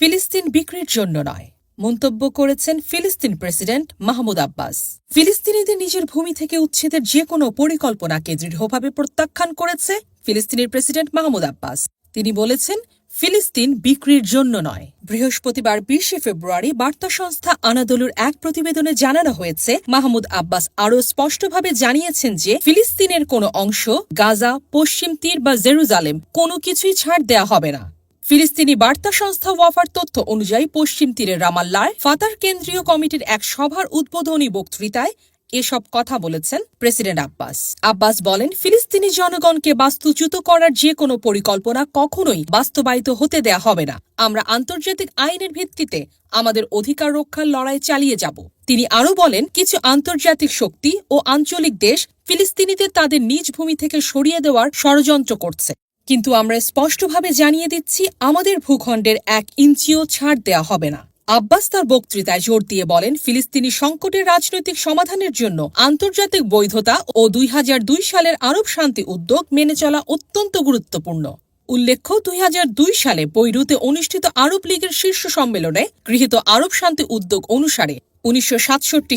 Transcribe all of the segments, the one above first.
ফিলিস্তিন বিক্রির জন্য নয়, মন্তব্য করেছেন ফিলিস্তিন প্রেসিডেন্ট মাহমুদ আব্বাস। ফিলিস্তিনিদের নিজের ভূমি থেকে উচ্ছেদের যে কোনো পরিকল্পনাকে দৃঢ়ভাবে প্রত্যাখ্যান করেছে ফিলিস্তিনের প্রেসিডেন্ট মাহমুদ আব্বাস। তিনি বলেছেন ফিলিস্তিন বিক্রির জন্য নয়। বৃহস্পতিবার বিশে ফেব্রুয়ারি বার্তা সংস্থা আনাদলুর এক প্রতিবেদনে জানানো হয়েছে, মাহমুদ আব্বাস আরও স্পষ্টভাবে জানিয়েছেন যে, ফিলিস্তিনের কোনো অংশ, গাজা, পশ্চিম তীর বা জেরুজালেম, কোনো কিছুই ছাড় দেয়া হবে না। ফিলিস্তিনি বার্তা সংস্থা ওয়াফার তথ্য অনুযায়ী পশ্চিম তীরের রামাল্লায় ফাতার কেন্দ্রীয় কমিটির এক সভার উদ্বোধনী বক্তৃতায় এসব কথা বলেছেন প্রেসিডেন্ট আব্বাস। আব্বাস বলেন, ফিলিস্তিনি জনগণকে বাস্তুচ্যুত করার যে কোনো পরিকল্পনা কখনোই বাস্তবায়িত হতে দেয়া হবে না। আমরা আন্তর্জাতিক আইনের ভিত্তিতে আমাদের অধিকার রক্ষার লড়াই চালিয়ে যাব। তিনি আরও বলেন, কিছু আন্তর্জাতিক শক্তি ও আঞ্চলিক দেশ ফিলিস্তিনিদের তাদের নিজ ভূমি থেকে সরিয়ে দেওয়ার ষড়যন্ত্র করছে। কিন্তু আমরা স্পষ্টভাবে জানিয়ে দিচ্ছি, আমাদের ভূখণ্ডের এক ইঞ্চিও ছাড় দেয়া হবে না। আব্বাস তার বক্তৃতায় জোর দিয়ে বলেন, ফিলিস্তিনি সংকটের রাজনৈতিক সমাধানের জন্য আন্তর্জাতিক বৈধতা ও দুই হাজার দুই সালের আরব শান্তি উদ্যোগ মেনে চলা অত্যন্ত গুরুত্বপূর্ণ। উল্লেখ্য, দুই হাজার দুই সালে বৈরুতে অনুষ্ঠিত আরব লীগের শীর্ষ সম্মেলনে গৃহীত আরব শান্তি উদ্যোগ অনুসারে উনিশশো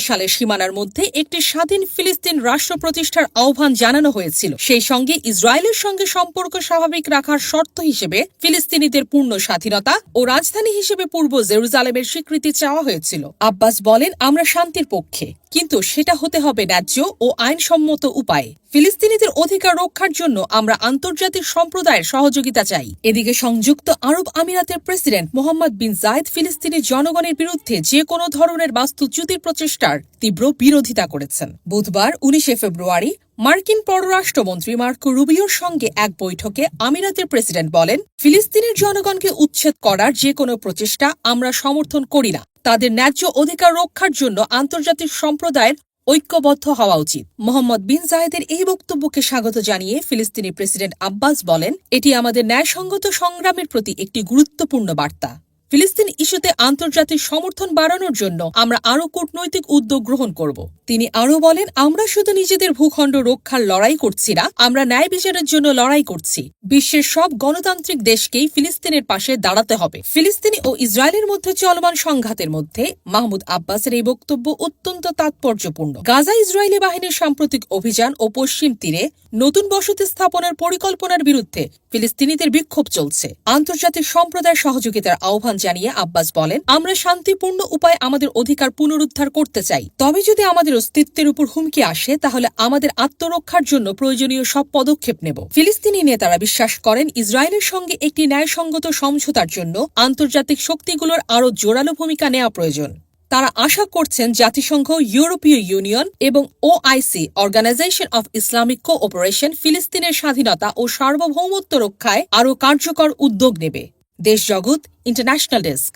সালের সীমানার মধ্যে একটি স্বাধীন ফিলিস্তিন রাষ্ট্র প্রতিষ্ঠার আহ্বান জানানো হয়েছিল। সেই সঙ্গে ইসরায়েলের সঙ্গে সম্পর্ক স্বাভাবিক রাখার শর্ত হিসেবে ফিলিস্তিনিদের পূর্ণ স্বাধীনতা ও রাজধানী হিসেবে পূর্ব জেরুজালেমের স্বীকৃতি চাওয়া হয়েছিল। আব্বাস বলেন, আমরা শান্তির পক্ষে, কিন্তু সেটা হতে হবে ন্যায্য ও আইনসম্মত উপায়ে। ফিলিস্তিনিদের অধিকার রক্ষার জন্য আমরা আন্তর্জাতিক সম্প্রদায়ের সহযোগিতা চাই। এদিকে সংযুক্ত আরব আমিরাতের প্রেসিডেন্ট মোহাম্মদ বিন জায়েদ ফিলিস্তিনি জনগণের বিরুদ্ধে যে কোনো ধরনের বাস্তুচ্যুতির প্রচেষ্টার তীব্র বিরোধিতা করেছেন। বুধবার উনিশে ফেব্রুয়ারি মার্কিন পররাষ্ট্রমন্ত্রী মার্কো রুবিওর সঙ্গে এক বৈঠকে আমিরাতের প্রেসিডেন্ট বলেন, ফিলিস্তিনের জনগণকে উচ্ছেদ করার যে কোনো প্রচেষ্টা আমরা সমর্থন করি না। তাদের ন্যায্য অধিকার রক্ষার জন্য আন্তর্জাতিক সম্প্রদায়ের ঐক্যবদ্ধ হওয়া উচিত। মোহাম্মদ বিন জায়েদের এই বক্তব্যকে স্বাগত জানিয়ে ফিলিস্তিনি প্রেসিডেন্ট আব্বাস বলেন, এটি আমাদের ন্যায়সঙ্গত সংগ্রামের প্রতি একটি গুরুত্বপূর্ণ বার্তা। ফিলিস্তিন ইস্যুতে আন্তর্জাতিক সমর্থন বাড়ানোর জন্য আমরা আরও কূটনৈতিক উদ্যোগ গ্রহণ করব। তিনি আরও বলেন, আমরা শুধু নিজেদের ভূখণ্ড রক্ষার লড়াই করছি না, আমরা ন্যায় বিচারের জন্য লড়াই করছি। বিশ্বের সব গণতান্ত্রিক দেশকেই ফিলিস্তিনের পাশে দাঁড়াতে হবে। ফিলিস্তিনি ও ইসরায়েলের মধ্যে চলমান সংঘাতের মধ্যে মাহমুদ আব্বাসের এই বক্তব্য অত্যন্ত তাৎপর্যপূর্ণ। গাজা ইসরায়েলি বাহিনীর সাম্প্রতিক অভিযান ও পশ্চিম তীরে নতুন বসতি স্থাপনের পরিকল্পনার বিরুদ্ধে ফিলিস্তিনিদের বিক্ষোভ চলছে। আন্তর্জাতিক সম্প্রদায় সহযোগিতার আহ্বান জানিয়ে আব্বাস বলেন, আমরা শান্তিপূর্ণ উপায়ে আমাদের অধিকার পুনরুদ্ধার করতে চাই। তবে যদি আমাদের অস্তিত্বের উপর হুমকি আসে, তাহলে আমাদের আত্মরক্ষার জন্য প্রয়োজনীয় সব পদক্ষেপ নেব। ফিলিস্তিনি নেতারা বিশ্বাস করেন, ইসরায়েলের সঙ্গে একটি ন্যায়সঙ্গত সমঝোতার জন্য আন্তর্জাতিক শক্তিগুলোর আরও জোরালো ভূমিকা নেওয়া প্রয়োজন। তারা আশা করছেন জাতিসংঘ, ইউরোপীয় ইউনিয়ন এবং OIC, organisation of Islamic cooperation, ফিলিস্তিনের স্বাধীনতা ও সার্বভৌমত্ব রক্ষায় আরও কার্যকর উদ্যোগ নেবে। দেশ জগৎ ইন্টারন্যাশনাল ডেস্ক